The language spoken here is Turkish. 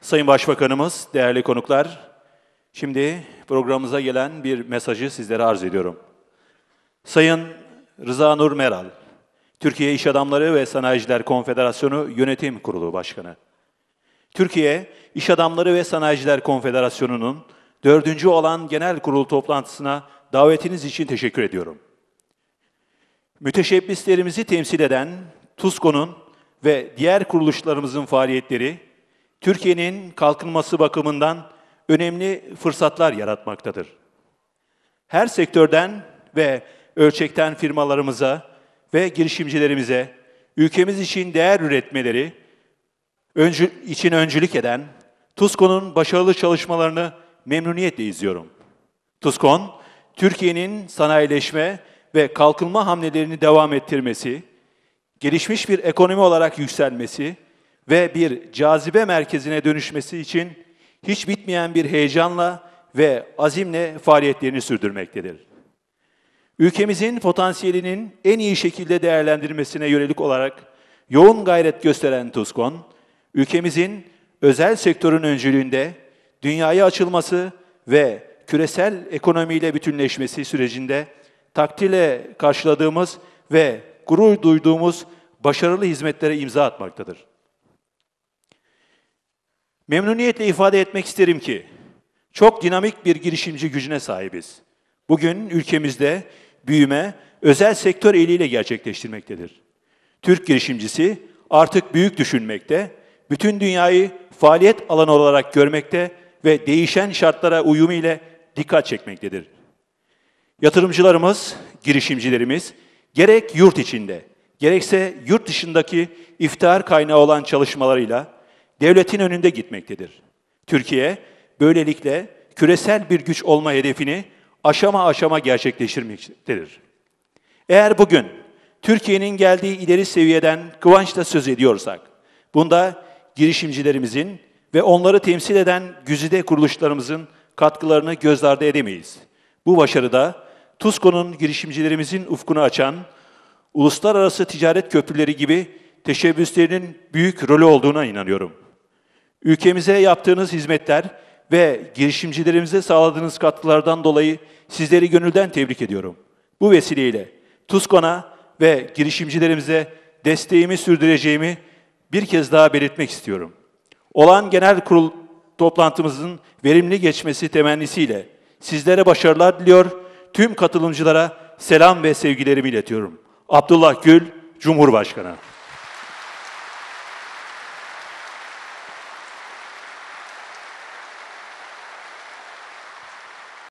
Sayın Başbakanımız, değerli konuklar, şimdi programımıza gelen bir mesajı sizlere arz ediyorum. Sayın Rıza Nur Meral, Türkiye İş Adamları ve Sanayiciler Konfederasyonu Yönetim Kurulu Başkanı. Türkiye İş Adamları ve Sanayiciler Konfederasyonu'nun dördüncü olan genel kurul toplantısına davetiniz için teşekkür ediyorum. Müteşebbislerimizi temsil eden TUSKO'nun ve diğer kuruluşlarımızın faaliyetleri, Türkiye'nin kalkınması bakımından önemli fırsatlar yaratmaktadır. Her sektörden ve ölçekten firmalarımıza ve girişimcilerimize ülkemiz için değer üretmeleri öncü, için öncülük eden TUSKO'nun başarılı çalışmalarını memnuniyetle izliyorum. TUSKON, Türkiye'nin sanayileşme ve kalkınma hamlelerini devam ettirmesi, gelişmiş bir ekonomi olarak yükselmesi ve bir cazibe merkezine dönüşmesi için hiç bitmeyen bir heyecanla ve azimle faaliyetlerini sürdürmektedir. Ülkemizin potansiyelinin en iyi şekilde değerlendirmesine yönelik olarak yoğun gayret gösteren TUSKON, ülkemizin özel sektörün öncülüğünde dünyaya açılması ve küresel ekonomiyle bütünleşmesi sürecinde takdirle karşıladığımız ve gurur duyduğumuz başarılı hizmetlere imza atmaktadır. Memnuniyetle ifade etmek isterim ki, çok dinamik bir girişimci gücüne sahibiz. Bugün ülkemizde büyüme özel sektör eliyle gerçekleştirmektedir. Türk girişimcisi artık büyük düşünmekte, bütün dünyayı faaliyet alanı olarak görmekte ve değişen şartlara uyumu ile dikkat çekmektedir. Yatırımcılarımız, girişimcilerimiz gerek yurt içinde, gerekse yurt dışındaki iftihar kaynağı olan çalışmalarıyla devletin önünde gitmektedir. Türkiye böylelikle küresel bir güç olma hedefini aşama aşama gerçekleştirmektedir. Eğer bugün Türkiye'nin geldiği ileri seviyeden kıvançla söz ediyorsak, bunda girişimcilerimizin ve onları temsil eden güzide kuruluşlarımızın katkılarını göz ardı edemeyiz. Bu başarıda TUSKO'nun girişimcilerimizin ufkunu açan, uluslararası ticaret köprüleri gibi teşebbüslerinin büyük rolü olduğuna inanıyorum. Ülkemize yaptığınız hizmetler ve girişimcilerimize sağladığınız katkılardan dolayı sizleri gönülden tebrik ediyorum. Bu vesileyle TUSKON'a ve girişimcilerimize desteğimi sürdüreceğimi bir kez daha belirtmek istiyorum. Olan genel kurul toplantımızın verimli geçmesi temennisiyle sizlere başarılar diliyor, tüm katılımcılara selam ve sevgilerimi iletiyorum. Abdullah Gül, Cumhurbaşkanı.